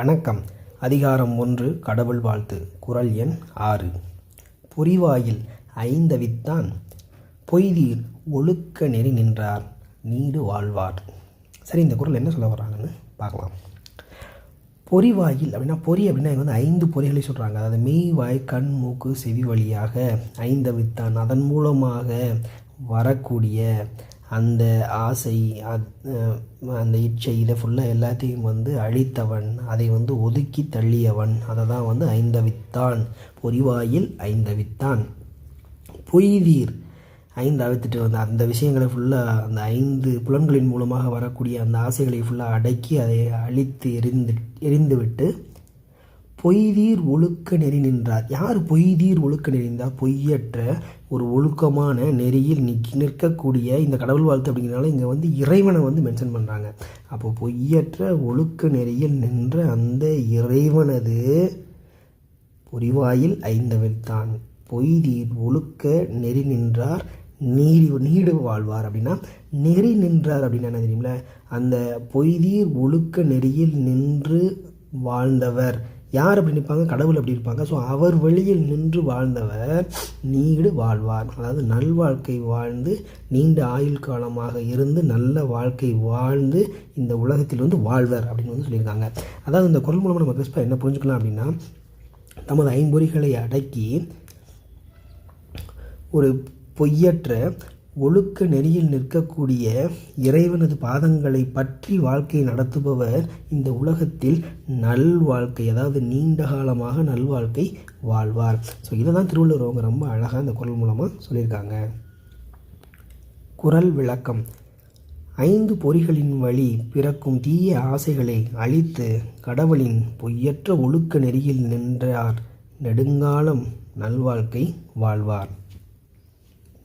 வணக்கம். அதிகாரம் ஒன்று கடவுள் வாழ்த்து. குறள் எண் ஆறு. பொறிவாயில் ஐந்தவித்தான். பொய்தீர் ஒழுக்க நெறி நின்றார். நீடு வாழ்வார். சரி இந்த குரல் என்ன சொல்ல வர்றாங்கன்னு பார்க்கலாம். பொறிவாயில் அப்படின்னா பொறி அப்படின்னா இங்கே வந்து ஐந்து பொறிகளை சொல்கிறாங்க அதாவது மெய் வாய் கண் மூக்கு செவி வழியாக ஐந்தவித்தான். அதன் மூலமாக வரக்கூடிய அந்த ஆசை அந்த இச்சை இதை ஃபுல்லாக எல்லாத்தையும் வந்து அழித்தவன் அதை வந்து ஒதுக்கி தள்ளியவன். அதை தான் வந்து ஐந்தவித்தான். பொறிவாயில் ஐந்தவித்தான். பொய்தீர் ஐந்து அவித்துட்டு வந்து அந்த விஷயங்களை ஃபுல்லாக அந்த ஐந்து புலன்களின் மூலமாக வரக்கூடிய அந்த ஆசைகளை ஃபுல்லாக அடக்கி அதை அழித்து எரிந்து எரிந்துவிட்டு பொய்தீர் ஒழுக்க நெறி நின்றார். யார் பொய்தீர் ஒழுக்க நெறிந்தால் பொய்யற்ற ஒரு ஒழுக்கமான நெறியில் நிக் நிற்கக்கூடிய இந்த கடவுள் வாழ்த்து அப்படிங்கிறனால இங்கே வந்து இறைவனை வந்து மென்ஷன் பண்ணுறாங்க அப்போ பொய்யற்ற ஒழுக்க நெறியில் நின்ற அந்த இறைவனது பொறிவாயில் ஐந்தவித்தான் பொய்தீர் ஒழுக்க நெறி நின்றார் நீடி நீடு வாழ்வார் அப்படின்னா நெறி நின்றார் அப்படின்னா என்ன தெரியுமில அந்த பொய்தீர் ஒழுக்க நெறியில் நின்று வாழ்ந்தவர். யார் அப்படி நிற்பாங்க? கடவுள் அப்படி இருப்பாங்க. ஸோ அவர் வழியில் நின்று வாழ்ந்தவர் நீடு வாழ்வார். அதாவது நல்வாழ்க்கை வாழ்ந்து நீண்ட ஆயுள் காலமாக இருந்து நல்ல வாழ்க்கை வாழ்ந்து இந்த உலகத்தில் வந்து வாழ்வர் அப்படின்னு வந்து சொல்லியிருக்காங்க. அதாவது இந்த குரல் மூலமாக நம்ம கிறிஸ்பா என்ன புரிஞ்சுக்கலாம் அப்படின்னா தமது ஐம்பொறிகளை அடக்கி ஒரு பொய்யற்ற ஒழுக்க நெறியில் நிற்கக்கூடிய இறைவனது பாதங்களை பற்றி வாழ்க்கை நடத்துபவர் இந்த உலகத்தில் நல்வாழ்க்கை அதாவது நீண்ட காலமாக நல்வாழ்க்கை வாழ்வார். ஸோ இதை தான் திருவள்ளுவர் அவங்க ரொம்ப அழகாக இந்த குரல் மூலமாக சொல்லியிருக்காங்க. குரல் விளக்கம். ஐந்து பொறிகளின் வழி பிறக்கும் தீய ஆசைகளை அழித்து கடவுளின் பொய்யற்ற ஒழுக்க நெறியில் நின்றார் நெடுங்காலம் நல்வாழ்க்கை வாழ்வார்.